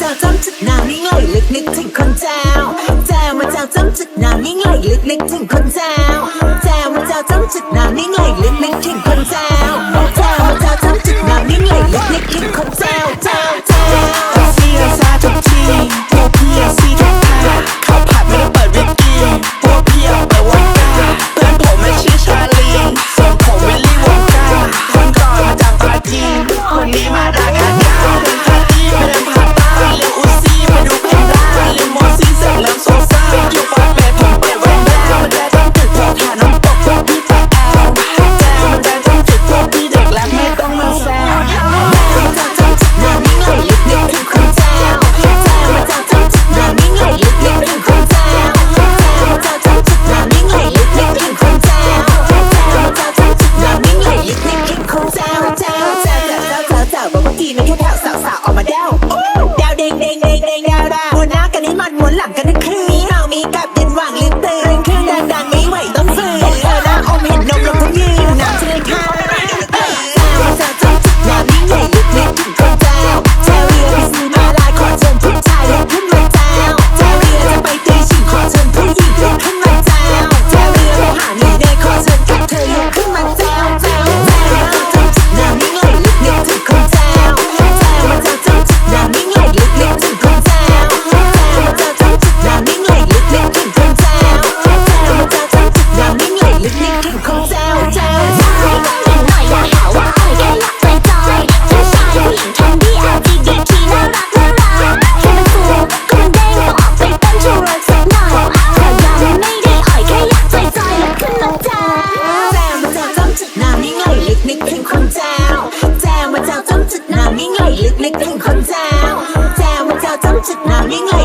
เจ้าจำจุดนาำนิ่งไหลลึกนึกถึงคนเจ้าแจ้ามาเจ้าจำจุดนาำนิ่งไหลลึกนึกถึงคนเจ้าแจ้ามาเจ้าจำจุดนาำนิ่งไหลลึกนึกถึงคนเจ้า ทีนึงเท่แถวสาวๆออกมาเด้ Rolling